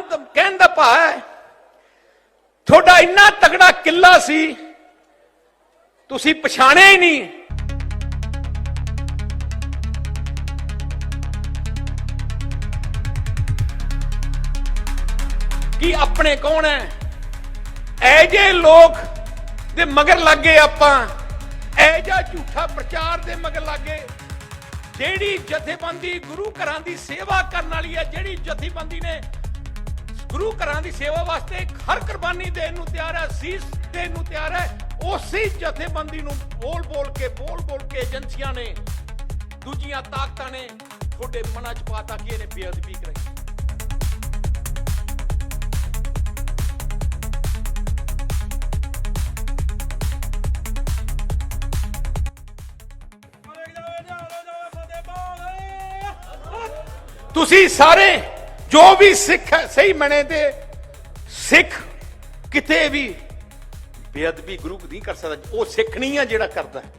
ਮਨ ਕਹਿਣ ਦਾ ਭਾਵ ਹੈ, ਤੁਹਾਡਾ ਇੰਨਾ ਤਗੜਾ ਕਿੱਲਾ ਸੀ, ਤੁਸੀਂ ਪਛਾਣਿਆ ਹੀ ਨਹੀਂ। ਕਿ ਆਪਣੇ ਕੌਣ ਹੈ? ਐ ਜੇ ਲੋਕ ਦੇ ਮਗਰ ਲੱਗੇ ਆਪਾਂ ਐ ਜਾ ਝੂਠਾ ਪ੍ਰਚਾਰ ਦੇ ਮਗਰ ਲੱਗੇ, ਜਿਹੜੀ ਜਥੇਬੰਦੀ ਗੁਰੂ ਘਰਾਂ ਦੀ ਸੇਵਾ ਕਰਨ ਵਾਲੀ ਹੈ, ਜਿਹੜੀ ਜਥੇਬੰਦੀ ਨੇ ਗੁਰੂ ਘਰਾਂ ਦੀ ਸੇਵਾ ਵਾਸਤੇ ਹਰ ਕੁਰਬਾਨੀ ਦੇਣ ਨੂੰ ਤਿਆਰ ਹੈ ਸੀਸ ਦੇਣ ਨੂੰ ਤਿਆਰ ਹੈ। ਉਸੇ ਜਥੇਬੰਦੀ ਨੂੰ ਬੋਲ ਬੋਲ ਕੇ, ਬੋਲ ਬੋਲ ਕੇ ਏਜੰਸੀਆਂ ਨੇ, ਦੂਜੀਆਂ ਤਾਕਤਾਂ ਨੇ ਤੁਹਾਡੇ ਮਨਾਂ 'ਚ ਪਾਤਾ ਕਿ ਇਹਨੇ ਬੇਅਦਬੀ ਕਰਾਈ। ਤੁਸੀਂ ਸਾਰੇ ਜੋ ਵੀ ਸਿੱਖ ਹੈ, ਸਹੀ ਮਨੇ ਤੇ ਸਿੱਖ ਕਿਤੇ ਵੀ ਬੇਅਦਬੀ ਗੁਰੂ ਨਹੀਂ ਕਰ ਸਕਦਾ ਉਹ ਸਿੱਖ ਨਹੀਂ ਆ ਜਿਹੜਾ ਕਰਦਾ ਹੈ।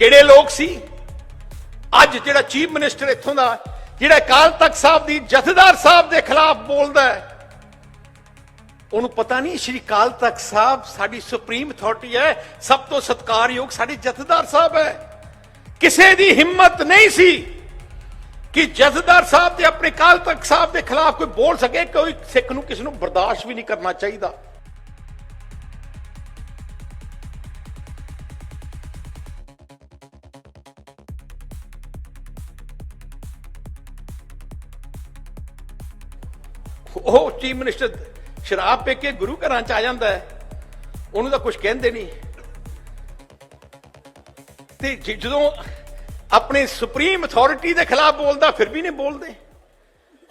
ਕਿਹੜੇ ਲੋਕ ਸੀ ਅੱਜ ਜਿਹੜਾ ਚੀਫ ਮਿਨਿਸਟਰ ਇੱਥੋਂ ਦਾ ਜਿਹੜਾ ਅਕਾਲ ਤਖਤ ਸਾਹਿਬ ਦੀ ਜਥੇਦਾਰ ਸਾਹਿਬ ਦੇ ਖਿਲਾਫ ਬੋਲਦਾ ਹੈ ਉਹਨੂੰ ਪਤਾ ਨਹੀਂ ਸ਼੍ਰੀ ਅਕਾਲ ਤਖਤ ਸਾਹਿਬ ਸਾਡੀ ਸੁਪਰੀਮ ਅਥਾਰਟੀ ਹੈ ਸਭ ਤੋਂ ਸਤਿਕਾਰਯੋਗ ਸਾਡੇ ਜਥੇਦਾਰ ਸਾਹਿਬ ਹੈ ਕਿਸੇ ਦੀ ਹਿੰਮਤ ਨਹੀਂ ਸੀ ਕਿ ਜਥੇਦਾਰ ਸਾਹਿਬ ਤੇ ਆਪਣੇ ਅਕਾਲ ਤਖਤ ਸਾਹਿਬ ਦੇ ਖਿਲਾਫ ਕੋਈ ਬੋਲ ਸਕੇ ਕੋਈ ਸਿੱਖ ਨੂੰ ਕਿਸੇ ਨੂੰ ਬਰਦਾਸ਼ਤ ਵੀ ਨਹੀਂ ਕਰਨਾ ਚਾਹੀਦਾ ਉਹ ਚੀਫ ਮਿਨਿਸਟਰ ਸ਼ਰਾਬ ਪੀ ਕੇ ਗੁਰੂ ਘਰਾਂ ਚ ਆ ਜਾਂਦਾ ਹੈ। ਉਹਨੂੰ ਤਾਂ ਕੁਝ ਕਹਿੰਦੇ ਨਹੀਂ। ਤੇ ਜਦੋਂ ਆਪਣੇ ਸੁਪਰੀਮ ਅਥਾਰਟੀ ਦੇ ਖਿਲਾਫ ਬੋਲਦਾ, ਫਿਰ ਵੀ ਨਹੀਂ ਬੋਲਦੇ।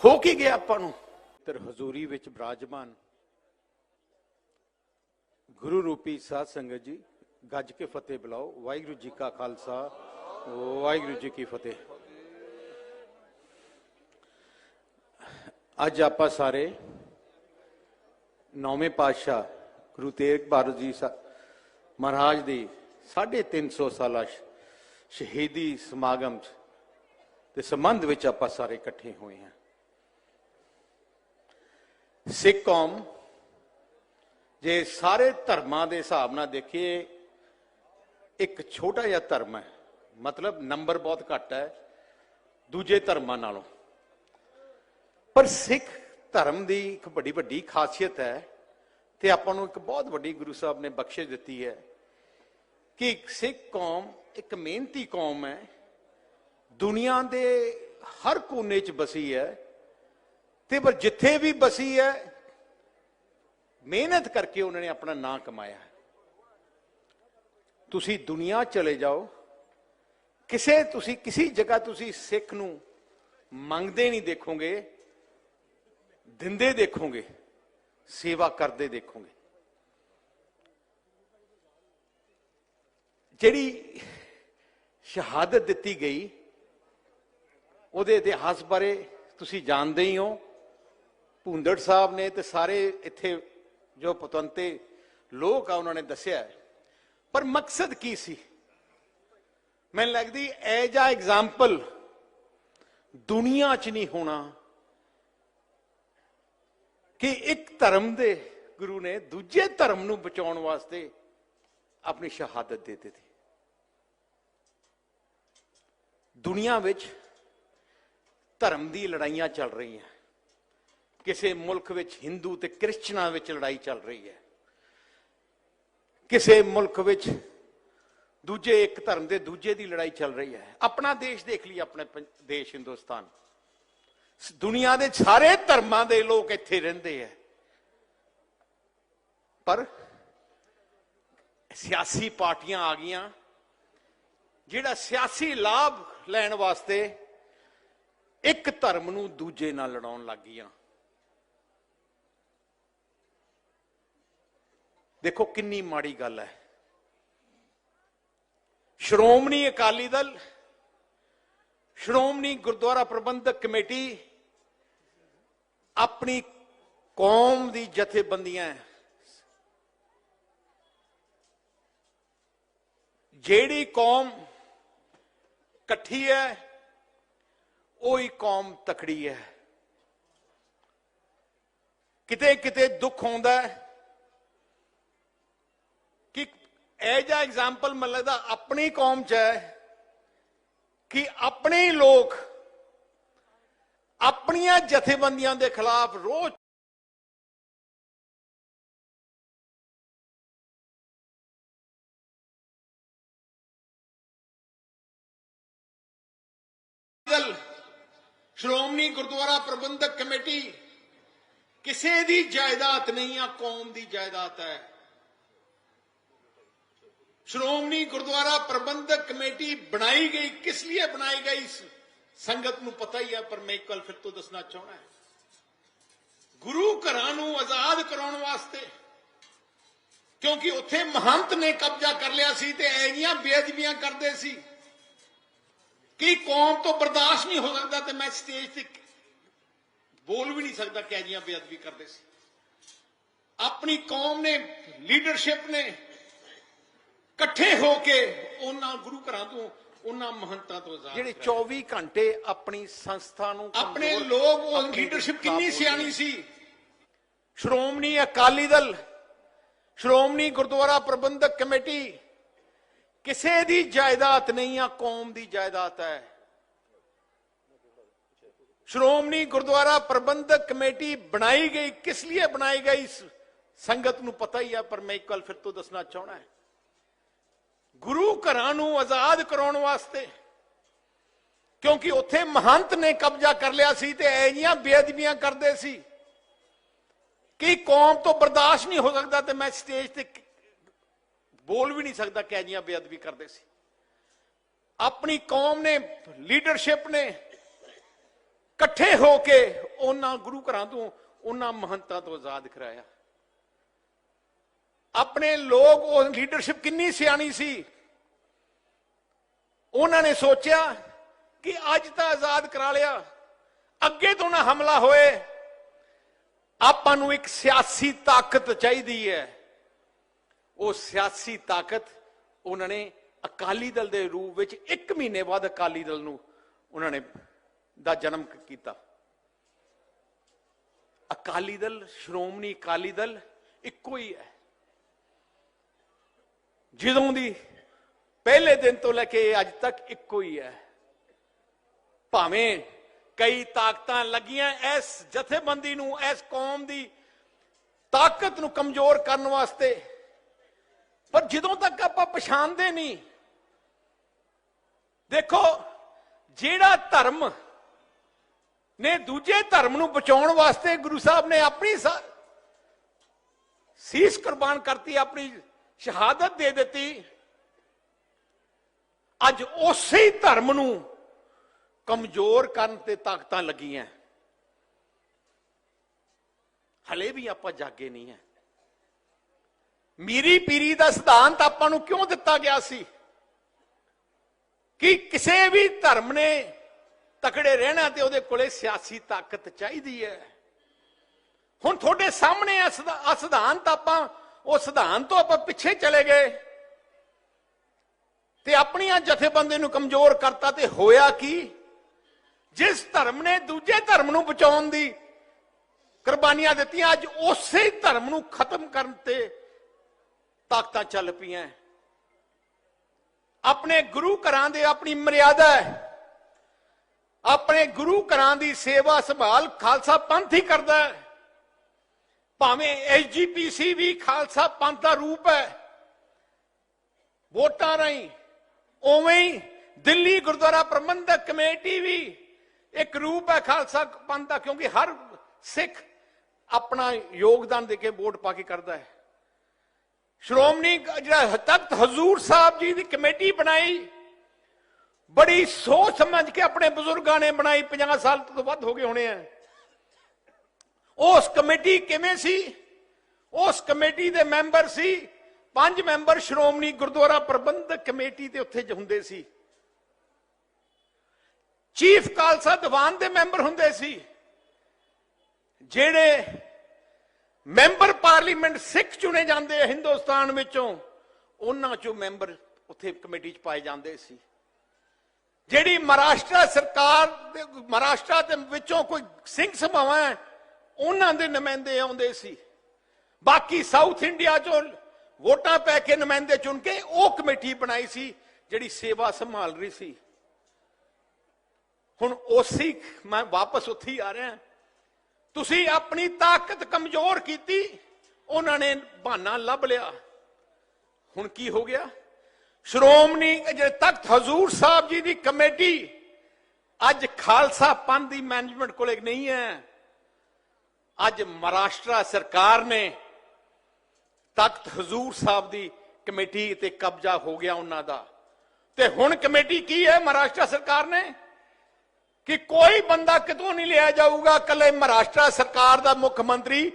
ਹੋ ਕੀ ਗਿਆ ਆਪਾਂ ਨੂੰ? ਤੇਰ ਹਜ਼ੂਰੀ ਵਿੱਚ ਬਰਾਜਮਾਨ ਗੁਰੂ ਰੂਪੀ ਸਾਧ ਸੰਗਤ ਜੀ, ਗੱਜ ਕੇ ਫਤਿਹ ਬੁਲਾਓ। ਵਾਹਿਗੁਰੂ ਜੀ ਕਾ ਖਾਲਸਾ। ਵਾਹਿਗੁਰੂ ਜੀ ਕੀ ਫਤਿਹ। ਅੱਜ ਆਪਾਂ ਸਾਰੇ ਨੌਵੇਂ ਪਾਤਸ਼ਾਹ ਗੁਰੂ ਤੇਗ ਬਹਾਦਰ ਜੀ ਸਾ- ਮਹਾਰਾਜ ਦੀ 350 ਸਾਲਾ ਸ਼- ਸ਼ਹੀਦੀ ਸਮਾਗਮ 'ਚ ਦੇ ਸੰਬੰਧ ਵਿੱਚ ਆਪਾਂ ਸਾਰੇ ਇਕੱਠੇ ਹੋਏ ਹਾਂ। ਸਿੱਖ ਕੌਮ, ਜੇ ਸਾਰੇ ਧਰਮਾਂ ਦੇ ਹਿਸਾਬ ਨਾਲ ਦੇਖੀਏ, ਇੱਕ ਛੋਟਾ ਜਿਹਾ ਧਰਮ ਹੈ। ਮਤਲਬ ਨੰਬਰ ਬਹੁਤ ਘੱਟ ਹੈ, ਦੂਜੇ ਧਰਮਾਂ ਨਾਲੋਂ। ਪਰ ਸਿੱਖ ਧਰਮ ਦੀ ਇੱਕ ਵੱਡੀ ਵੱਡੀ ਖਾਸੀਅਤ ਹੈ ਤੇ ਆਪਾਂ ਨੂੰ ਇੱਕ ਬਹੁਤ ਵੱਡੀ ਗੁਰੂ ਸਾਹਿਬ ਨੇ ਬਖਸ਼ਿਸ਼ ਦਿੱਤੀ ਹੈ ਕਿ ਇੱਕ ਸਿੱਖ ਕੌਮ, ਇੱਕ ਮਿਹਨਤੀ ਕੌਮ ਹੈ। ਦੁਨੀਆ ਦੇ ਹਰ ਕੋਨੇ 'ਚ ਬਸੀ ਹੈ ਤੇ ਪਰ ਜਿੱਥੇ ਵੀ ਬਸੀ ਹੈ, ਮਿਹਨਤ ਕਰਕੇ ਉਹਨਾਂ ਨੇ ਆਪਣਾ ਨਾਂ ਕਮਾਇਆ ਤੁਸੀਂ ਦੁਨੀਆ ਚਲੇ ਜਾਓ, ਕਿਸੇ ਤੁਸੀਂ, ਕਿਸੇ ਜਗ੍ਹਾ ਤੁਸੀਂ ਸਿੱਖ ਨੂੰ ਮੰਗਦੇ ਨਹੀਂ ਦੇਖੋਗੇ ਦਿੰਦੇ ਦੇਖੋਗੇ, ਸੇਵਾ ਕਰਦੇ ਦੇਖੋਗੇ। ਜਿਹੜੀ ਸ਼ਹਾਦਤ ਦਿੱਤੀ ਗਈ, ਉਹਦੇ ਇਤਿਹਾਸ ਬਾਰੇ ਤੁਸੀਂ ਜਾਣਦੇ ਹੀ ਹੋ। ਭੁੰਦੜ ਸਾਹਿਬ ਨੇ ਤੇ ਸਾਰੇ ਇੱਥੇ ਜੋ ਪਤਵੰਤੇ ਲੋਕ ਆ, ਉਹਨਾਂ ਨੇ ਦੱਸਿਆ ਪਰ ਮਕਸਦ ਕੀ ਸੀ? ਮੈਨੂੰ ਲੱਗਦੀ ਐਜ ਆ ਐਗਜ਼ਾਮਪਲ ਦੁਨੀਆ 'ਚ ਨਹੀਂ ਹੋਣਾ ਕਿ ਇੱਕ ਧਰਮ ਦੇ ਗੁਰੂ ਨੇ ਦੂਜੇ ਧਰਮ ਨੂੰ ਬਚਾਉਣ ਵਾਸਤੇ ਆਪਣੀ ਸ਼ਹਾਦਤ ਦੇ ਦਿੱਤੀ। ਦੁਨੀਆ ਵਿੱਚ ਧਰਮ ਦੀ ਲੜਾਈਆਂ ਚੱਲ ਰਹੀਆਂ। ਕਿਸੇ ਮੁਲਕ ਵਿੱਚ ਹਿੰਦੂ ਤੇ ਕ੍ਰਿਸਚਨਾਂ ਵਿੱਚ ਲੜਾਈ ਚੱਲ ਰਹੀ ਹੈ। ਕਿਸੇ ਮੁਲਕ ਵਿੱਚ ਦੂਜੇ ਇੱਕ ਧਰਮ ਦੇ ਦੂਜੇ ਦੀ ਲੜਾਈ ਚੱਲ ਰਹੀ ਹੈ। ਆਪਣਾ ਦੇਸ਼ ਦੇਖ ਲਈ, ਆਪਣੇ ਪੰ- ਦੇਸ਼ ਹਿੰਦੁਸਤਾਨ। ਦੁਨੀਆ ਦੇ ਸਾਰੇ ਧਰਮਾਂ ਦੇ ਲੋਕ ਇੱਥੇ ਰਹਿੰਦੇ ਆ ਪਰ ਸਿਆਸੀ ਪਾਰਟੀਆਂ ਆ ਗਈਆਂ, ਜਿਹੜਾ ਸਿਆਸੀ ਲਾਭ ਲੈਣ ਵਾਸਤੇ ਇੱਕ ਧਰਮ ਨੂੰ ਦੂਜੇ ਨਾਲ ਲੜਾਉਣ ਲੱਗ ਗਈਆਂ। ਦੇਖੋ ਕਿੰਨੀ ਮਾੜੀ ਗੱਲ ਹੈ ਸ਼੍ਰੋਮਣੀ ਅਕਾਲੀ ਦਲ, ਸ਼੍ਰੋਮਣੀ ਗੁਰਦੁਆਰਾ ਪ੍ਰਬੰਧਕ ਕਮੇਟੀ ਆਪਣੀ ਕੌਮ ਦੀ ਜਥੇਬੰਦੀਆਂ ਜਿਹੜੀ ਕੌਮ ਇਕੱਠੀ ਹੈ, ਉਹੀ ਕੌਮ ਤਕੜੀ ਹੈ। ਕਿਤੇ ਕਿਤੇ ਦੁੱਖ ਹੁੰਦਾ ਹੈ ਕਿ ਇਹ ਜਿਹਾ ਐਗਜ਼ਾਮਪਲ ਮੈਨੂੰ ਲੱਗਦਾ ਆਪਣੀ ਕੌਮ ਚ ਹੈ ਕਿ ਆਪਣੇ ਹੀ ਲੋਕ ਆਪਣੀਆਂ ਜਥੇਬੰਦੀਆਂ ਦੇ ਖਿਲਾਫ ਰੋਜ਼ ਦਲ ਸ਼੍ਰੋਮਣੀ ਗੁਰਦੁਆਰਾ ਪ੍ਰਬੰਧਕ ਕਮੇਟੀ ਕਿਸੇ ਦੀ ਜਾਇਦਾਦ ਨਹੀਂ ਆ ਕੌਮ ਦੀ ਜਾਇਦਾਦ ਹੈ ਸ਼੍ਰੋਮਣੀ ਗੁਰਦੁਆਰਾ ਪ੍ਰਬੰਧਕ ਕਮੇਟੀ ਬਣਾਈ ਗਈ ਕਿਸ ਲਈ ਬਣਾਈ ਗਈ ਸੰਗਤ ਨੂੰ ਪਤਾ ਹੀ ਹੈ ਪਰ ਮੈਂ ਇੱਕ ਗੱਲ ਫਿਰ ਤੋਂ ਦੱਸਣਾ ਚਾਹਣਾ ਹੈ। ਗੁਰੂ ਘਰਾਂ ਨੂੰ ਆਜ਼ਾਦ ਕਰਾਉਣ ਵਾਸਤੇ, ਕਿਉਂਕਿ ਉੱਥੇ ਮਹੰਤ ਨੇ ਕਬਜ਼ਾ ਕਰ ਲਿਆ ਸੀ ਤੇ ਐਨੀਆਂ ਬੇਅਦਬੀਆਂ ਕਰਦੇ ਸੀ ਕਿ ਕੌਮ ਤੋਂ ਬਰਦਾਸ਼ਤ ਨਹੀਂ ਹੋ ਸਕਦਾ ਤੇ ਮੈਂ ਸਟੇਜ ਤੇ ਬੋਲ ਵੀ ਨਹੀਂ ਸਕਦਾ ਕਿ ਐਨੀਆਂ ਬੇਅਦਬੀ ਕਰਦੇ ਸੀ। ਆਪਣੀ ਕੌਮ ਨੇ, ਲੀਡਰਸ਼ਿਪ ਨੇ ਇਕੱਠੇ ਹੋ ਕੇ ਉਹਨਾਂ ਗੁਰੂ ਘਰਾਂ ਤੋਂ ਉਹਨਾਂ ਮਹੰਤਾਂ ਤੋਂ ਆਜ਼ਾਦ ਜਿਹੜੇ ਕਰਾਇਆ। 24 ਘੰਟੇ ਆਪਣੀ ਸੰਸਥਾ ਨੂੰ ਆਪਣੇ ਲੋਕ ਉਹ ਲੀਡਰਸ਼ਿਪ ਕਿੰਨੀ ਸਿਆਣੀ ਸੀ? ਸ਼੍ਰੋਮਣੀ ਅਕਾਲੀ ਦਲ ਸ਼੍ਰੋਮਣੀ ਗੁਰਦੁਆਰਾ ਪ੍ਰਬੰਧਕ ਕਮੇਟੀ ਕਿਸੇ ਦੀ ਜਾਇਦਾਦ ਨਹੀਂ ਆ ਕੌਮ ਦੀ ਜਾਇਦਾਦ ਹੈ। ਸ਼੍ਰੋਮਣੀ ਗੁਰਦੁਆਰਾ ਪ੍ਰਬੰਧਕ ਕਮੇਟੀ ਬਣਾਈ ਗਈ ਕਿਸ ਲਈ ਬਣਾਈ ਗਈ? ਸੰਗਤ ਨੂੰ ਪਤਾ ਹੀ ਆ ਪਰ ਮੈਂ ਇੱਕ ਵਾਰ ਫਿਰ ਤੋਂ ਦੱਸਣਾ ਚਾਹਣਾ ਹੈ। ਗੁਰੂ ਘਰਾਂ ਨੂੰ ਆਜ਼ਾਦ ਕਰਾਉਣ ਵਾਸਤੇ। ਕਿਉਂਕਿ ਉੱਥੇ ਮਹੰਤ ਨੇ ਕਬਜ਼ਾ ਕਰ ਲਿਆ ਸੀ ਤੇ ਐਨੀਆਂ ਬੇਅਦਬੀਆਂ ਕਰਦੇ ਸੀ। ਕਿ ਕੌਮ ਤੋਂ ਬਰਦਾਸ਼ਤ ਨਹੀਂ ਹੋ ਸਕਦਾ ਤੇ ਮੈਂ ਸਟੇਜ ਤੇ ਬੋਲ ਵੀ ਨਹੀਂ ਸਕਦਾ ਕਿ ਐਨੀਆਂ ਬੇਅਦਬੀ ਕਰਦੇ ਸੀ। ਆਪਣੀ ਕੌਮ ਨੇ, ਲੀਡਰਸ਼ਿਪ ਨੇ ਇਕੱਠੇ ਹੋ ਕੇ ਉਹਨਾਂ ਗੁਰੂ ਘਰਾਂ ਤੋਂ, ਉਹਨਾਂ ਮਹੰਤਾਂ ਤੋਂ ਆਜ਼ਾਦ ਕਰਾਇਆ। ਆਪਣੇ ਲੋਕ ਉਹ ਲੀਡਰਸ਼ਿਪ ਕਿੰਨੀ ਸਿਆਣੀ ਸੀ। ਉਹਨਾਂ ਨੇ ਸੋਚਿਆ ਕਿ ਅੱਜ ਤਾਂ ਆਜ਼ਾਦ ਕਰਾ ਲਿਆ। ਅੱਗੇ ਤੋਂ ਨਾ ਹਮਲਾ ਹੋਏ। ਆਪਾਂ ਨੂੰ ਇੱਕ ਸਿਆਸੀ ਤਾਕਤ ਚਾਹੀਦੀ ਹੈ। ਉਹ ਸਿਆਸੀ ਤਾਕਤ ਉਹਨਾਂ ਨੇ ਅਕਾਲੀ ਦਲ ਦੇ ਰੂਪ ਵਿੱਚ 1 ਮਹੀਨੇ ਬਾਅਦ ਅਕਾਲੀ ਦਲ ਨੂੰ ਉਹਨਾਂ ਨੇ ਦਾ ਜਨਮ ਕੀਤਾ। ਅਕਾਲੀ ਦਲ, ਸ਼੍ਰੋਮਣੀ ਅਕਾਲੀ ਦਲ ਇੱਕੋ ਹੀ ਹੈ। ਜਦੋਂ ਦੀ ਪਹਿਲੇ ਦਿਨ ਤੋਂ ਲੈ ਕੇ ਅੱਜ ਤੱਕ ਇੱਕੋ ਹੀ ਹੈ। ਭਾਵੇਂ ਕਈ ਤਾਕਤਾਂ ਲੱਗੀਆਂ ਇਸ ਜਥੇਬੰਦੀ ਨੂੰ, ਇਸ ਕੌਮ ਦੀ ਤਾਕਤ ਨੂੰ ਕਮਜ਼ੋਰ ਕਰਨ ਵਾਸਤੇ, ਪਰ ਜਦੋਂ ਤੱਕ ਆਪਾਂ ਪਛਾਣਦੇ ਨਹੀਂ, ਦੇਖੋ ਜਿਹੜਾ ਧਰਮ ਨੇ ਦੂਜੇ ਧਰਮ ਨੂੰ ਬਚਾਉਣ ਵਾਸਤੇ ਗੁਰੂ ਸਾਹਿਬ ਨੇ ਆਪਣੀ ਸੀਸ ਕੁਰਬਾਨ ਕਰਤੀ, ਆਪਣੀ ਸ਼ਹਾਦਤ ਦੇ ਦਿੱਤੀ। ਅੱਜ ਉਸੇ ਧਰਮ ਨੂੰ ਕਮਜ਼ੋਰ ਕਰਨ ਤੇ ਤਾਕਤਾਂ ਲੱਗੀਆਂ। ਹਲੇ ਵੀ ਆਪਾਂ ਜਾਗੇ ਨਹੀਂ ਹੈ। ਮੀਰੀ ਪੀਰੀ ਦਾ ਸਿਧਾਂਤ ਆਪਾਂ ਨੂੰ ਕਿਉਂ ਦਿੱਤਾ ਗਿਆ ਸੀ? ਕਿ ਕਿਸੇ ਵੀ ਧਰਮ ਨੇ ਤਕੜੇ ਰਹਿਣਾ ਤੇ ਉਹਦੇ ਕੋਲੇ ਸਿਆਸੀ ਤਾਕਤ ਚਾਹੀਦੀ ਹੈ। ਹੁਣ ਤੁਹਾਡੇ ਸਾਹਮਣੇ ਆ ਸਿਧਾ- ਆ ਸਿਧਾਂਤ ਆਪਾਂ ਉਹ ਸਿਧਾਂਤ ਤੋਂ ਆਪਾਂ ਪਿੱਛੇ ਚਲੇ ਗਏ ਤੇ ਆਪਣੀਆਂ ਜਥੇਬੰਦੀ ਨੂੰ ਕਮਜ਼ੋਰ ਕਰਤਾ ਤੇ ਹੋਇਆ ਕੀ? ਜਿਸ ਧਰਮ ਨੇ ਦੂਜੇ ਧਰਮ ਨੂੰ ਬਚਾਉਣ ਦੀ ਕੁਰਬਾਨੀਆਂ ਦਿੱਤੀਆਂ, ਅੱਜ ਉਸੇ ਧਰਮ ਨੂੰ ਖਤਮ ਕਰਨ ਤੇ ਤਾਕਤਾਂ ਚੱਲ ਪਈਆਂ। ਆਪਣੇ ਗੁਰੂ ਘਰਾਂ ਦੇ ਆਪਣੀ ਮਰਿਆਦਾ ਹੈ। ਆਪਣੇ ਗੁਰੂ ਘਰਾਂ ਦੀ ਸੇਵਾ ਸੰਭਾਲ ਖਾਲਸਾ ਪੰਥ ਹੀ ਕਰਦਾ ਹੈ। ਭਾਵੇਂ ਐਸਜੀਪੀਸੀ ਵੀ ਖਾਲਸਾ ਪੰਥ ਦਾ ਰੂਪ ਹੈ, ਵੋਟਾਂ ਰਾਹੀਂ ਉਵੇਂ ਹੀ ਦਿੱਲੀ ਗੁਰਦੁਆਰਾ ਪ੍ਰਬੰਧਕ ਕਮੇਟੀ ਵੀ ਇੱਕ ਰੂਪ ਹੈ ਖਾਲਸਾ ਪੰਥ ਦਾ, ਕਿਉਂਕਿ ਹਰ ਸਿੱਖ ਆਪਣਾ ਯੋਗਦਾਨ ਦੇ ਕੇ ਵੋਟ ਪਾ ਕੇ ਕਰਦਾ ਹੈ। ਸ਼੍ਰੋਮਣੀ ਜਿਹੜਾ ਤਖਤ ਹਜ਼ੂਰ ਸਾਹਿਬ ਜੀ ਦੀ ਕਮੇਟੀ ਬਣਾਈ, ਬੜੀ ਸੋਚ ਸਮਝ ਕੇ ਆਪਣੇ ਬਜ਼ੁਰਗਾਂ ਨੇ ਬਣਾਈ 50 ਸਾਲ ਤੋਂ ਵੱਧ ਹੋ ਗਏ ਹੋਣੇ ਆ। ਉਸ ਕਮੇਟੀ ਕਿਵੇਂ ਸੀ? ਉਸ ਕਮੇਟੀ ਦੇ ਮੈਂਬਰ ਸੀ। ਪੰਜ ਮੈਂਬਰ ਸ਼੍ਰੋਮਣੀ ਗੁਰਦੁਆਰਾ ਪ੍ਰਬੰਧਕ ਕਮੇਟੀ ਦੇ ਉੱਥੇ ਹੁੰਦੇ ਸੀ। ਚੀਫ ਖਾਲਸਾ ਦੀਵਾਨ ਦੇ ਮੈਂਬਰ ਹੁੰਦੇ ਸੀ। ਜਿਹੜੇ ਮੈਂਬਰ ਪਾਰਲੀਮੈਂਟ ਸਿੱਖ ਚੁਣੇ ਜਾਂਦੇ ਆ ਹਿੰਦੁਸਤਾਨ ਵਿੱਚੋਂ ਉਹਨਾਂ ਚੋਂ ਮੈਂਬਰ ਉੱਥੇ ਕਮੇਟੀ 'ਚ ਪਾਏ ਜਾਂਦੇ ਸੀ। ਜਿਹੜੀ ਮਹਾਰਾਸ਼ਟਰ ਸਰਕਾਰ ਦੇ ਮਹਾਰਾਸ਼ਟਰ ਦੇ ਵਿੱਚੋਂ ਕੋਈ ਸਿੰਘ ਸਭਾਵਾਂ ਹੈ, ਉਹਨਾਂ ਦੇ ਨੁਮਾਇੰਦੇ ਆਉਂਦੇ ਸੀ। ਬਾਕੀ ਸਾਊਥ ਇੰਡੀਆ ਚੋਂ ਵੋਟਾਂ ਪੈ ਕੇ ਨੁਮਾਇੰਦੇ ਚੁਣ ਕੇ ਉਹ ਕਮੇਟੀ ਬਣਾਈ ਸੀ, ਜਿਹੜੀ ਸੇਵਾ ਸੰਭਾਲ ਰਹੀ ਸੀ। ਹੁਣ ਉਸੇ ਮੈਂ ਵਾਪਸ ਉੱਥੇ ਹੀ ਆ ਰਿਹਾ। ਤੁਸੀਂ ਆਪਣੀ ਤਾਕਤ ਕਮਜ਼ੋਰ ਕੀਤੀ, ਉਹਨਾਂ ਨੇ ਬਹਾਨਾ ਲੱਭ ਲਿਆ। ਹੁਣ ਕੀ ਹੋ ਗਿਆ? ਸ਼੍ਰੋਮਣੀ ਜਿਹੜੇ ਤਖਤ ਹਜ਼ੂਰ ਸਾਹਿਬ ਜੀ ਦੀ ਕਮੇਟੀ ਅੱਜ ਖਾਲਸਾ ਪੰਥ ਦੀ ਮੈਨੇਜਮੈਂਟ ਕੋਲੇ ਨਹੀਂ ਹੈ। ਅੱਜ ਮਹਾਰਾਸ਼ਟਰ ਸਰਕਾਰ ਨੇ ਤਖਤ ਹਜ਼ੂਰ ਸਾਹਿਬ ਦੀ ਕਮੇਟੀ ਤੇ ਕਬਜ਼ਾ ਹੋ ਗਿਆ ਉਹਨਾਂ ਦਾ। ਤੇ ਹੁਣ ਕਮੇਟੀ ਕੀ ਹੈ ਮਹਾਰਾਸ਼ਟਰ ਸਰਕਾਰ ਨੇ? ਕਿ ਕੋਈ ਬੰਦਾ ਕਿਤੋਂ ਨਹੀਂ ਲਿਆ ਜਾਊਗਾ ਕੱਲੇ ਮਹਾਰਾਸ਼ਟਰ ਸਰਕਾਰ ਦਾ ਮੁੱਖ ਮੰਤਰੀ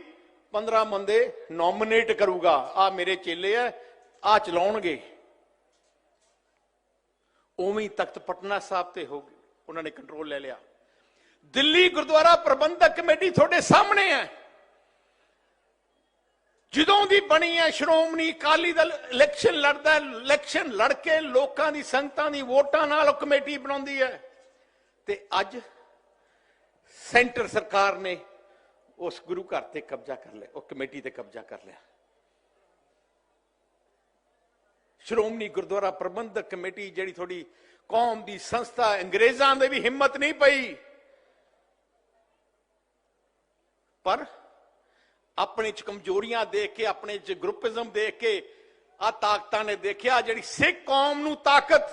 15 ਬੰਦੇ ਨੋਮੀਨੇਟ ਕਰੂਗਾ। ਆ ਮੇਰੇ ਚੇਲੇ ਆ ਆ ਚਲਾਉਣਗੇ। ਉਵੇਂ ਤਖਤ ਪਟਨਾ ਸਾਹਿਬ ਤੇ ਹੋ ਗਏ, ਉਹਨਾਂ ਨੇ ਕੰਟਰੋਲ ਲੈ ਲਿਆ। ਦਿੱਲੀ ਗੁਰਦੁਆਰਾ ਪ੍ਰਬੰਧਕ ਕਮੇਟੀ ਤੁਹਾਡੇ ਸਾਹਮਣੇ ਹੈ। ਜਦੋਂ ਦੀ ਬਣੀ ਹੈ ਸ਼੍ਰੋਮਣੀ ਅਕਾਲੀ ਦਲ, ਇਲੈਕਸ਼ਨ ਲੜਦਾ, ਇਲੈਕਸ਼ਨ ਲੜ ਕੇ ਲੋਕਾਂ ਦੀ ਸੰਗਤਾਂ ਦੀ ਵੋਟਾਂ ਨਾਲ ਉਹ ਕਮੇਟੀ ਬਣਾਉਂਦੀ ਹੈ। ਤੇ ਅੱਜ ਸੈਂਟਰ ਸਰਕਾਰ ਨੇ ਉਸ ਗੁਰੂ ਘਰ ਤੇ ਕਬਜ਼ਾ ਕਰ ਲਿਆ, ਉਹ ਕਮੇਟੀ ਤੇ ਕਬਜ਼ਾ ਕਰ ਲਿਆ। ਸ਼੍ਰੋਮਣੀ ਗੁਰਦੁਆਰਾ ਪ੍ਰਬੰਧਕ ਕਮੇਟੀ ਜਿਹੜੀ ਤੁਹਾਡੀ ਕੌਮ ਦੀ ਸੰਸਥਾ, ਅੰਗਰੇਜ਼ਾਂ ਦੇ ਵੀ ਹਿੰਮਤ ਨਹੀਂ ਪਈ। ਪਰ ਆਪਣੇ ਚ ਕਮਜ਼ੋਰੀਆਂ ਦੇਖ ਕੇ, ਆਪਣੇ ਚ ਗਰੁੱਪਿਜ਼ਮ ਦੇਖ ਕੇ ਆ ਤਾਕਤਾਂ ਨੇ ਦੇਖਿਆ ਜਿਹੜੀ ਸਿੱਖ ਕੌਮ ਨੂੰ ਤਾਕਤ,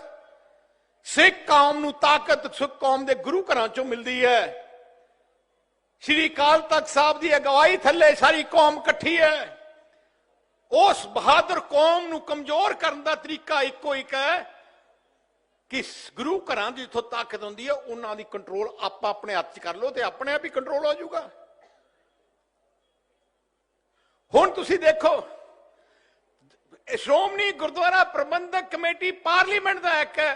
ਸਿੱਖ ਕੌਮ ਨੂੰ ਤਾਕਤ, ਸਿੱਖ ਕੌਮ ਦੇ ਗੁਰੂ ਘਰਾਂ ਚੋਂ ਮਿਲਦੀ ਹੈ। ਸ਼੍ਰੀ ਅਕਾਲ ਤਖਤ ਸਾਹਿਬ ਦੀ ਅਗਵਾਈ ਥੱਲੇ ਸਾਰੀ ਕੌਮ ਇਕੱਠੀ ਹੈ। ਉਸ ਬਹਾਦਰ ਕੌਮ ਨੂੰ ਕਮਜ਼ੋਰ ਕਰਨ ਦਾ ਤਰੀਕਾ ਇੱਕੋ ਇੱਕ ਹੈ ਕਿ ਗੁਰੂ ਘਰਾਂ ਦੀ ਜਿੱਥੋਂ ਤਾਕਤ ਹੁੰਦੀ ਹੈ, ਉਹਨਾਂ ਦੀ ਕੰਟਰੋਲ ਆਪਾਂ ਆਪਣੇ ਹੱਥ 'ਚ ਕਰ ਲਓ ਤੇ ਆਪਣੇ ਆਪ ਹੀ ਕੰਟਰੋਲ ਹੋ ਜਾਊਗਾ। ਹੁਣ ਤੁਸੀਂ ਦੇਖੋ ਸ਼੍ਰੋਮਣੀ ਗੁਰਦੁਆਰਾ ਪ੍ਰਬੰਧਕ ਕਮੇਟੀ ਪਾਰਲੀਮੈਂਟ ਦਾ ਇੱਕ ਹੈ,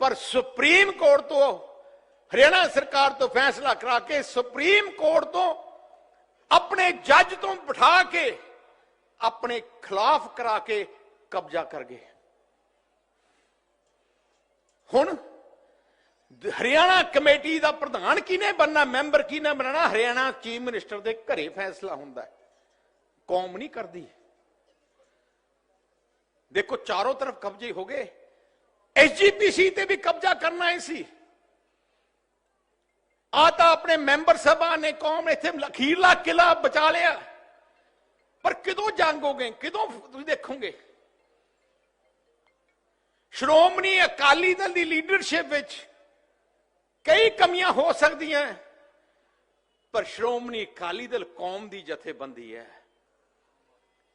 ਪਰ ਸੁਪਰੀਮ ਕੋਰਟ ਤੋਂ ਹਰਿਆਣਾ ਸਰਕਾਰ ਤੋਂ ਫੈਸਲਾ ਕਰਾ ਕੇ ਸੁਪਰੀਮ ਕੋਰਟ ਤੋਂ ਆਪਣੇ ਜੱਜ ਤੋਂ ਬਿਠਾ ਕੇ ਆਪਣੇ ਖਿਲਾਫ ਕਰਾ ਕੇ ਕਬਜ਼ਾ ਕਰ ਗਏ। ਹੁਣ ਹਰਿਆਣਾ ਕਮੇਟੀ ਦਾ ਪ੍ਰਧਾਨ ਕਿਨੇ ਬੰਨਾ ਮੈਂਬਰ ਕਿਨੇ ਬਣਨਾ? ਹਰਿਆਣਾ ਚੀਫ ਮਿਨਿਸਟਰ ਦੇ ਘਰੇ ਫੈਸਲਾ ਹੁੰਦਾ ਹੈ। ਕੌਮ ਨਹੀਂ ਕਰਦੀ। ਦੇਖੋ, ਚਾਰੋਂ ਤਰਫ ਕਬਜ਼ੇ ਹੋ ਗਏ। ਐਸਜੀਪੀਸੀ ਤੇ ਵੀ ਕਬਜ਼ਾ ਕਰਨਾ ਹੀ ਸੀ। ਆ ਤਾਂ ਆਪਣੇ ਮੈਂਬਰ ਸਭਾ ਨੇ ਕੌਮ ਇੱਥੇ ਅਖੀਰਲਾ ਕਿਲਾ ਬਚਾ ਲਿਆ। ਪਰ ਕਿਦੋਂ ਜੰਗ ਹੋ ਗਏ ਕਿਦੋਂ ਤੁਸੀਂ ਦੇਖੋਗੇ? ਸ਼੍ਰੋਮਣੀ ਅਕਾਲੀ ਦਲ ਦੀ ਲੀਡਰਸ਼ਿਪ ਵਿੱਚ ਕਈ ਕਮੀਆਂ ਹੋ ਸਕਦੀਆਂ। ਪਰ ਸ਼੍ਰੋਮਣੀ ਅਕਾਲੀ ਦਲ ਕੌਮ ਦੀ ਜਥੇਬੰਦੀ ਹੈ।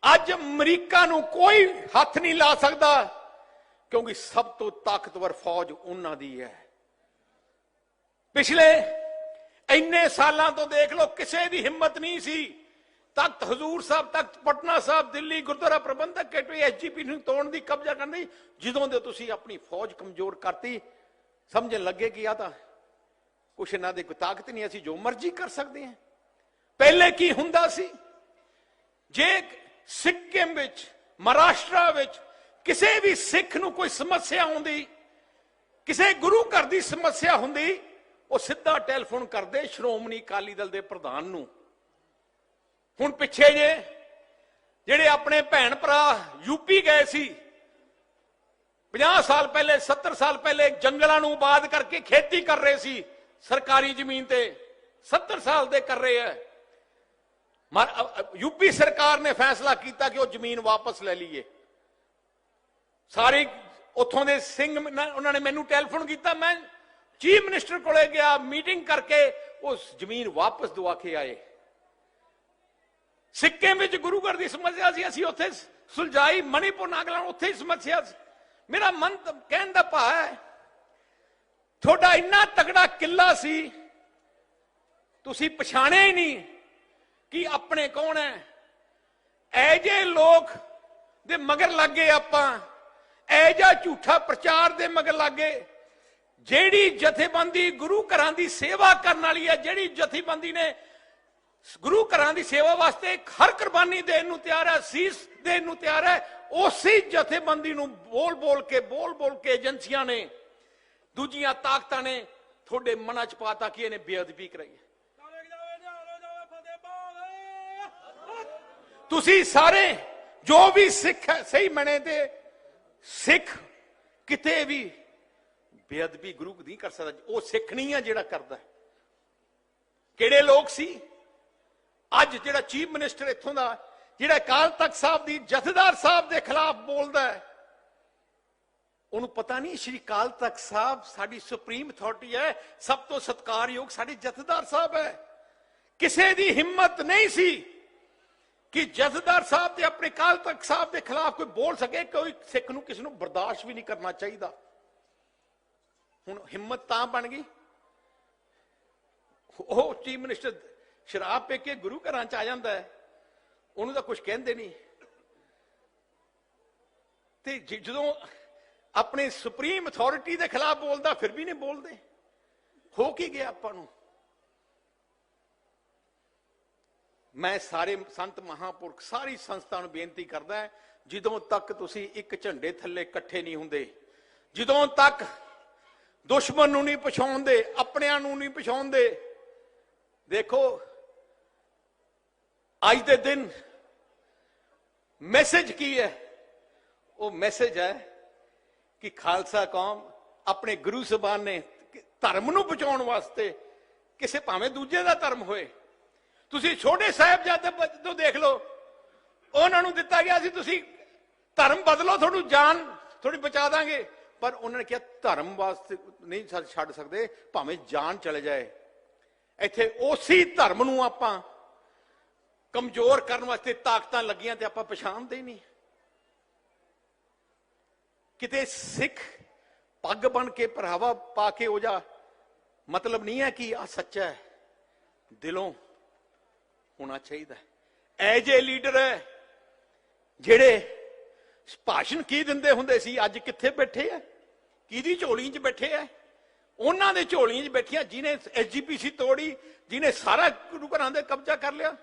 ਅੱਜ ਅਮਰੀਕਾ ਨੂੰ ਕੋਈ ਹੱਥ ਨਹੀਂ ਲਾ ਸਕਦਾ, ਕਿਉਂਕਿ ਸਭ ਤੋਂ ਤਾਕਤਵਰ ਫੌਜ ਉਹਨਾਂ ਦੀ ਹੈ। ਪਿਛਲੇ ਇੰਨੇ ਸਾਲਾਂ ਤੋਂ ਦੇਖ ਲਓ, ਕਿਸੇ ਦੀ ਹਿੰਮਤ ਨਹੀਂ ਸੀ। ਤਖਤ ਹਜ਼ੂਰ ਸਾਹਿਬ, ਤਖਤ ਪਟਨਾ ਸਾਹਿਬ, ਦਿੱਲੀ ਗੁਰਦੁਆਰਾ ਪ੍ਰਬੰਧਕ ਕਮੇਟੀ ਐਸਜੀਪੀ ਨੂੰ ਤੋੜਨ ਦੀ ਕਬਜ਼ਾ ਕਰਨ ਦੀ, ਜਦੋਂ ਦੇ ਤੁਸੀਂ ਆਪਣੀ ਫੌਜ ਕਮਜ਼ੋਰ ਕਰਤੀ, ਸਮਝਣ ਲੱਗੇ ਕਿ ਆ ਤਾਂ ਕੁਛ ਇਹਨਾਂ ਦੇ ਕੋਈ ਤਾਕਤ ਨਹੀਂ, ਅਸੀਂ ਜੋ ਮਰਜ਼ੀ ਕਰ ਸਕਦੇ ਹਾਂ। ਪਹਿਲੇ ਕੀ ਹੁੰਦਾ ਸੀ? ਜੇ ਸਿੱਕਿਮ ਵਿੱਚ, ਮਹਾਰਾਸ਼ਟਰ ਵਿੱਚ ਕਿਸੇ ਵੀ ਸਿੱਖ ਨੂੰ ਕੋਈ ਸਮੱਸਿਆ ਹੁੰਦੀ, ਕਿਸੇ ਗੁਰੂ ਘਰ ਦੀ ਸਮੱਸਿਆ ਹੁੰਦੀ, ਉਹ ਸਿੱਧਾ ਟੈਲੀਫੋਨ ਕਰਦੇ ਸ਼੍ਰੋਮਣੀ ਅਕਾਲੀ ਦਲ ਦੇ ਪ੍ਰਧਾਨ ਨੂੰ। ਹੁਣ ਪਿੱਛੇ ਜੇ ਜਿਹੜੇ ਆਪਣੇ ਭੈਣ ਭਰਾ ਯੂਪੀ ਗਏ ਸੀ 50 ਸਾਲ ਪਹਿਲੇ 70 ਸਾਲ ਪਹਿਲੇ ਜੰਗਲਾਂ ਨੂੰ ਆਬਾਦ ਕਰਕੇ ਖੇਤੀ ਕਰ ਰਹੇ ਸੀ, ਸਰਕਾਰੀ ਜ਼ਮੀਨ ਤੇ 70 ਸਾਲ ਦੇ ਕਰ ਰਹੇ ਆ। ਯੂਪੀ ਸਰਕਾਰ ਨੇ ਫੈਸਲਾ ਕੀਤਾ ਕਿ ਉਹ ਜ਼ਮੀਨ ਵਾਪਸ ਲੈ ਲਈਏ ਸਾਰੇ ਉੱਥੋਂ ਦੇ ਸਿੰਘ ਉਹਨਾਂ ਨੇ ਮੈਨੂੰ ਟੈਲੀਫੋਨ ਕੀਤਾ ਮੈਂ ਚੀਫ ਮਿਨਿਸਟਰ ਕੋਲੇ ਗਿਆ ਮੀਟਿੰਗ ਕਰਕੇ ਉਸ ਜ਼ਮੀਨ ਵਾਪਸ ਦਵਾ ਕੇ ਆਏ ਸਿੱਕਿਮ ਵਿੱਚ ਗੁਰੂ ਘਰ ਦੀ ਸਮੱਸਿਆ ਸੀ ਅਸੀਂ ਉੱਥੇ ਸੁਲਝਾਈ ਮਣੀਪੁਰ ਨਾਗਾਲੈਂਡ ਉੱਥੇ ਹੀ ਸਮੱਸਿਆ ਸੀ ਮੇਰਾ ਮਨ ਕਹਿਣ ਦਾ ਭਾ ਹੈ ਤੁਹਾਡਾ ਇੰਨਾ ਤਗੜਾ ਕਿੱਲਾ ਸੀ ਤੁਸੀਂ ਪਛਾਣਿਆ ਹੀ ਨਹੀਂ ਕਿ ਆਪਣੇ ਕੌਣ ਹੈ ਐ ਜੇ ਲੋਕ ਦੇ ਮਗਰ ਲੱਗੇ ਆਪਾਂ ਐ ਜਾਂ ਝੂਠਾ ਪ੍ਰਚਾਰ ਦੇ ਮਗਰ ਲੱਗੇ, ਜਿਹੜੀ ਜਥੇਬੰਦੀ ਗੁਰੂ ਘਰਾਂ ਦੀ ਸੇਵਾ ਕਰਨ ਵਾਲੀ ਹੈ ਜਿਹੜੀ ਜਥੇਬੰਦੀ ਨੇ ਗੁਰੂ ਘਰਾਂ ਦੀ ਸੇਵਾ ਵਾਸਤੇ ਹਰ ਕੁਰਬਾਨੀ ਦੇਣ ਨੂੰ ਤਿਆਰ ਹੈ ਸੀਸ ਦੇਣ ਨੂੰ ਤਿਆਰ ਹੈ ਉਸੇ ਜਥੇਬੰਦੀ ਨੂੰ ਬੋਲ ਬੋਲ ਕੇ ਬੋਲ ਬੋਲ ਕੇ ਏਜੰਸੀਆਂ ਨੇ, ਦੂਜੀਆਂ ਤਾਕਤਾਂ ਨੇ ਤੁਹਾਡੇ ਮਨਾਂ 'ਚ ਪਾਤਾ ਕਿ ਇਹਨੇ ਬੇਅਦਬੀ ਕਰਾਈ ਹੈ ਤੁਸੀਂ ਸਾਰੇ ਜੋ ਵੀ ਸਿੱਖ ਹੈ, ਸਹੀ ਮਨੇ ਤੇ ਸਿੱਖ ਕਿਤੇ ਵੀ ਬੇਅਦਬੀ ਗੁਰੂ ਨਹੀਂ ਕਰ ਸਕਦਾ। ਉਹ ਸਿੱਖ ਨਹੀਂ ਆ ਜਿਹੜਾ ਕਰਦਾ ਕਿਹੜੇ ਲੋਕ ਸੀ? ਅੱਜ ਜਿਹੜਾ ਚੀਫ ਮਿਨਿਸਟਰ ਇੱਥੋਂ ਦਾ, ਜਿਹੜਾ ਅਕਾਲ ਤਖਤ ਸਾਹਿਬ ਦੀ ਜਥੇਦਾਰ ਸਾਹਿਬ ਦੇ ਖਿਲਾਫ ਬੋਲਦਾ ਹੈ, ਉਹਨੂੰ ਪਤਾ ਨਹੀਂ ਸ਼੍ਰੀ ਅਕਾਲ ਤਖਤ ਸਾਹਿਬ ਸਾਡੀ ਸੁਪਰੀਮ ਅਥਾਰਟੀ ਹੈ, ਸਭ ਤੋਂ ਸਤਿਕਾਰਯੋਗ ਸਾਡੇ ਜਥੇਦਾਰ ਸਾਹਿਬ ਹੈ। ਕਿਸੇ ਦੀ ਹਿੰਮਤ ਨਹੀਂ ਸੀ ਕਿ ਜਥੇਦਾਰ ਸਾਹਿਬ ਤੇ ਆਪਣੇ ਕਾਲ ਤਖਤ ਸਾਹਿਬ ਦੇ ਖਿਲਾਫ ਕੋਈ ਬੋਲ ਸਕੇ, ਕੋਈ ਸਿੱਖ ਨੂੰ ਕਿਸੇ ਨੂੰ ਬਰਦਾਸ਼ਤ ਵੀ ਨਹੀਂ ਕਰਨਾ ਚਾਹੀਦਾ। ਹੁਣ ਹਿੰਮਤ ਤਾਂ ਬਣ ਗਈ। ਉਹ ਚੀਫ ਮਿਨਿਸਟਰ ਸ਼ਰਾਬ ਪੀ ਕੇ ਗੁਰੂ ਘਰਾਂ ਚ ਆ ਜਾਂਦਾ ਹੈ। ਉਹਨੂੰ ਤਾਂ ਕੁਝ ਕਹਿੰਦੇ ਨਹੀਂ। ਤੇ ਜਦੋਂ ਆਪਣੇ ਸੁਪਰੀਮ ਅਥਾਰਟੀ ਦੇ ਖਿਲਾਫ ਬੋਲਦਾ, ਫਿਰ ਵੀ ਨਹੀਂ ਬੋਲਦੇ। ਹੋ ਕੀ ਗਿਆ ਆਪਾਂ ਨੂੰ? ਮੈਂ ਸਾਰੇ ਸੰਤ ਮਹਾਪੁਰਖ, ਸਾਰੀ ਸੰਸਥਾ ਨੂੰ ਬੇਨਤੀ ਕਰਦਾ ਜਦੋਂ ਤੱਕ ਤੁਸੀਂ ਇੱਕ ਝੰਡੇ ਥੱਲੇ ਇਕੱਠੇ ਨਹੀਂ ਹੁੰਦੇ, ਜਦੋਂ ਤੱਕ ਦੁਸ਼ਮਣ ਨੂੰ ਨਹੀਂ ਪਛਾਣਦੇ, ਆਪਣਿਆਂ ਨੂੰ ਨਹੀਂ ਪਛਾਣਦੇ, ਦੇਖੋ, ਅੱਜ ਦੇ ਦਿਨ ਮੈਸੇਜ ਕੀ ਹੈ? ਉਹ ਮੈਸੇਜ ਹੈ ਕਿ ਖਾਲਸਾ ਕੌਮ ਆਪਣੇ ਗੁਰੂ ਸਾਹਿਬਾਨ ਨੇ ਧਰਮ ਨੂੰ ਬਚਾਉਣ ਵਾਸਤੇ ਕਿਸੇ ਭਾਵੇਂ ਦੂਜੇ ਦਾ ਧਰਮ ਹੋਏ ਤੁਸੀਂ ਛੋਟੇ ਸਾਹਿਬਜ਼ਾਦੇ ਬ- ਤੋਂ ਦੇਖ ਲਓ। ਉਹਨਾਂ ਨੂੰ ਦਿੱਤਾ ਗਿਆ ਸੀ, ਤੁਸੀਂ ਧਰਮ ਬਦਲੋ, ਤੁਹਾਨੂੰ ਜਾਨ ਥੋੜੀ ਬਚਾ ਦਾਂਗੇ। ਪਰ ਉਹਨਾਂ ਨੇ ਕਿਹਾ, ਧਰਮ ਵਾਸਤੇ ਨਹੀਂ ਛੱਡ- ਸਕਦੇ, ਭਾਵੇਂ ਜਾਨ ਚਲੇ ਜਾਏ। ਇੱਥੇ ਉਸੇ ਧਰਮ ਨੂੰ ਆਪਾਂ ਕਮਜ਼ੋਰ ਕਰਨ ਵਾਸਤੇ ਤਾਕਤਾਂ ਲੱਗੀਆਂ ਤੇ ਆਪਾਂ ਪਛਾਣਦੇ ਹੀ ਨਹੀਂ। ਕਿਤੇ ਸਿੱਖ ਪੱਗ ਬਣ ਕੇ ਪਹਿਰਾਵਾ ਪਾ ਕੇ ਉਹ ਜਾ ਮਤਲਬ ਨਹੀਂ ਹੈ ਕਿ ਆ ਸੱਚਾ ਹੈ। ਦਿਲੋਂ ਹੋਣਾ ਚਾਹੀਦਾ ਐ ਜੇ ਲੀਡਰ ਹੈ, ਜਿਹੜੇ ਭਾਸ਼ਣ ਕੀ ਦਿੰਦੇ ਹੁੰਦੇ ਸੀ, ਅੱਜ ਕਿੱਥੇ ਬੈਠੇ ਆ? ਕਿਹਦੀ ਝੋਲੀ 'ਚ ਬੈਠੇ ਆ? ਉਹਨਾਂ ਦੇ ਝੋਲੀਆਂ 'ਚ ਬੈਠੀਆਂ, ਜਿਨੇ ਐਸਜੀਪੀਸੀ ਤੋੜੀ, ਜਿਨੇ ਸਾਰਾ ਗੁਰੂ ਘਰਾਂ ਦੇ ਕਬਜ਼ਾ ਕਰ ਲਿਆ।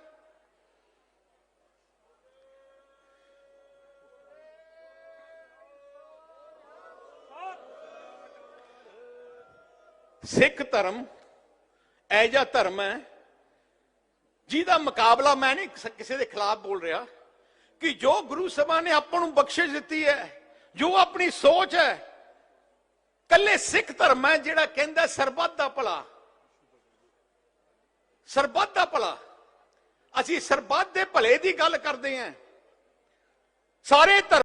ਸਿੱਖ ਧਰਮ ਐਜਾ ਧਰਮ ਹੈ ਜਿਹਦਾ ਮੁਕਾਬਲਾ ਮੈਂ ਨਹੀਂ ਕਿਸੇ ਦੇ ਖਿਲਾਫ ਬੋਲ ਰਿਹਾ, ਕਿ ਜੋ ਗੁਰੂ ਸਭਾ ਨੇ ਆਪਾਂ ਨੂੰ ਬਖਸ਼ਿਸ਼ ਦਿੱਤੀ ਹੈ, ਜੋ ਆਪਣੀ ਸੋਚ ਹੈ, ਕੱਲੇ ਸਿੱਖ ਧਰਮ ਹੈ ਜਿਹੜਾ ਕਹਿੰਦਾ ਸਰਬੱਤ ਦਾ ਭਲਾ। ਸਰਬੱਤ ਦਾ ਭਲਾ। ਅਸੀਂ ਸਰਬੱਤ ਦੇ ਭਲੇ ਦੀ ਗੱਲ ਕਰਦੇ ਹਾਂ। ਸਾਰੇ ਧਰਮ